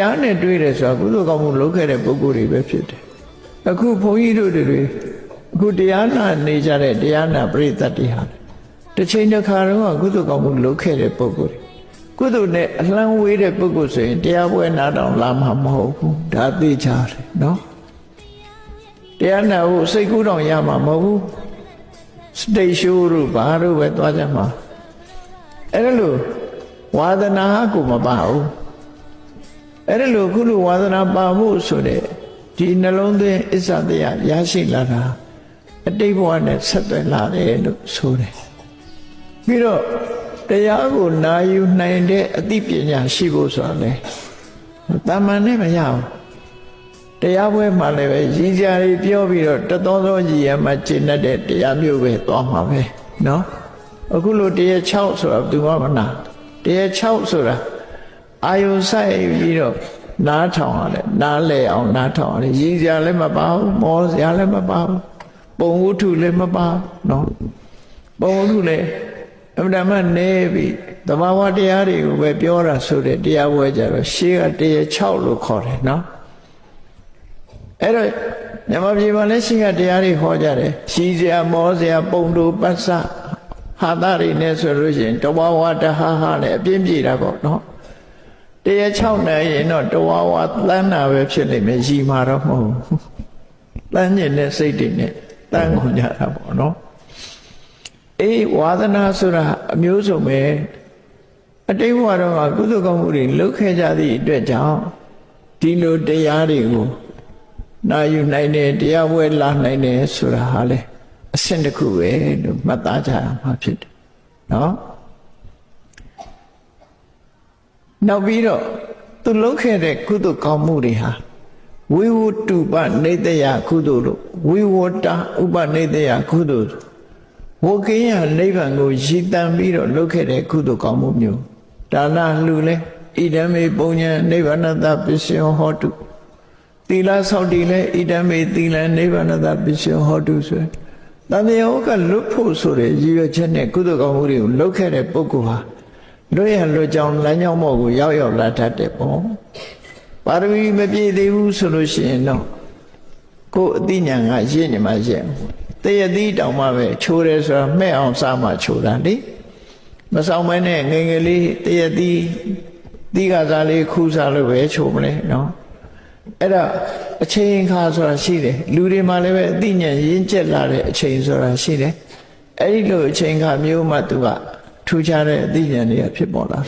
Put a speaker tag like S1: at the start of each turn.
S1: ះနဲ့တွေ့တယ်ဆိုတာကုသိုလ်ကောင်းမှုလုပ်ခဲ့တဲ့ပုဂ္ဂိုလ်တွေပဲဖြစ်တယ်အခုဘုန်းကြီးတို့တွေအခုတရားနာနေကြတဲ့တရားနာပရိသတ်တွေဟာတစ်ချိန်တစ်ခါတော့ကုသိုလ်ကောင်းမှုလုပ်ခဲ့တဲ့ပုဂ္ဂိုလ်တွေကုသိုလ်နဲ့အလံဝေးတဲ့ပုဂ္ဂိုလ်ဆိုရင်တရားပွဲနာတော့လာမှာမဟုတ်ဘူးဒါသိကြတယ်နော်တရားနာဖို့စိတ်ကူးတော့ရမှာမဟုတ်ဘူးစတိတ်ရှိုးတို့ဘာတို့ပဲသွားကြမှာအဲ့ဒါလို့ဝါဒနာကိုမပါဘူး အဲ့ဒါလို့ခုလိုဝါဒနာပါဖို့ဆိုတဲ့ဒီနှလုံးသွင်းအစ္ဆတရားရရှိလာတာအတိတ်ဘဝနဲ့ဆက်သွယ်လာတယ်လို့ဆိုတယ်ပြီးတော့တရားကိုနာယူနိုင်တဲ့အသိပညာရှိဖို့ဆိုတာလေတာမန်နဲ့မရဘူးတရားပွဲမှာလည်းပဲရည်ကြရီပြောပြီးတော့တသောသောကြီးရမှာကျင့်တတ်တဲ့တရားမျိုးပဲသွားမှာပဲเนาะအခုလိုတရား6ဆိုတာဘယ်သူမှမနာတရား6ဆိုတာ အာယုဆိုင်ပြီးတော့နားထောင်ရတယ်နားလဲအောင်နားထောင်ရတယ်ရည်စရာလည်းမပါဘူးမောစရာလည်းမပါဘူးပုံဝတ္ထုလည်းမပါနော်ပုံဝတ္ထုလည်းအမှန်မှနေပြီတဘာဝတရားတွေကိုပဲပြောတာဆိုတဲ့တရားပွဲကြတော့ရှေးကတရား6လို့ခေါ်တယ်နော်အဲ့တော့မြမပြေမှာလည်းရှေးကတရားတွေဟောကြတယ်ရှီစရာမောစရာပုံတို့ပတ်စဟာတာတွေနဲ့ဆိုလို့ရှိရင်တဘာဝတဟာဟာလည်းအပြင်းပြေတာပေါ့နော် တရား6နိုင်ရင်တော့တဝဝတန်းတာပဲဖြစ်လိမ့်မယ်ရှိမှာတော့မဟုတ်ဘူးတန်းကျင်တဲ့စိတ်တွေနဲ့တန်းကုန်ကြတာပေါ့နော်အေးဝါသနာဆိုတာအမျိုးစုံပဲအတိတ်ဘဝတော့ကကုသကောင်းမှုတွေလုပ်ခဲ့ကြသည့်အတွက်ကြောင့်ဒီလိုတရားတွေကိုနာယူနိုင်တယ်တရားပွဲလာနိုင်တယ်ဆိုတာဟာလေအဆင့်တစ်ခုပဲလို့မှတ်သားကြရမှာဖြစ်တယ်နော် နောက်ပြီးတော့သူလုပ်ခဲ့တဲ့ကုသိုလ်ကောင်းမှုတွေဟာဝိဝတ္တုပနေတယကုသိုလ်လို့ဝိဝတ္တဥပနေတယကုသိုလ်ဝကိယနိဗ္ဗာန်ကိုရည်တန်ပြီးတော့လုပ်ခဲ့တဲ့ကုသိုလ်ကောင်းမှုမျိုးဒါနလှူလဲဣဒံမေပုံညာနိဗ္ဗာနတပစ္စယောဟောတုသီလဆောက်တည်လဲဣဒံမေသီလနိဗ္ဗာနတပစ္စယောဟောတုဆိုတန်မြယောကလွတ်ဖို့ဆိုတဲ့ရည်ရွယ်ချက်နဲ့ကုသိုလ်ကောင်းမှုတွေကိုလုပ်ခဲ့တဲ့ပုဂ္ဂိုလ်ဟာလွ တ်ရလွတ်ကြောင်းလမ်းကြောင်းမော့ကိုရောက်ရောက်လာတတ်တယ်ပေါ့ပါရမီမပြည့်သေးဘူးဆိုလို့ရှိရင်တော့ကိုယ်အသိဉာဏ်ကရင့်နေမှရင့်တရသီးတောင်မှပဲချိုးတယ်ဆိုတာမှဲ့အောင်စားမှချိုးတာလေမဆောင်မနဲ့ငယ်ငယ်လေးတရသီးသီးကစားလေးခူးစားလို့ပဲချိုးမလဲနော်အဲ့ဒါအချိန်ခါဆိုတာရှိတယ်လူတွေမှာလည်းပဲအသိဉာဏ်ရင့်ကျက်လာတဲ့အချိန်ဆိုတာရှိတယ်အဲ့ဒီလိုအချိန်ခါမျိုးမှသူက ထူးခြားတဲ့အသိဉာဏ်တွေကဖြစ်ပေါ်လာ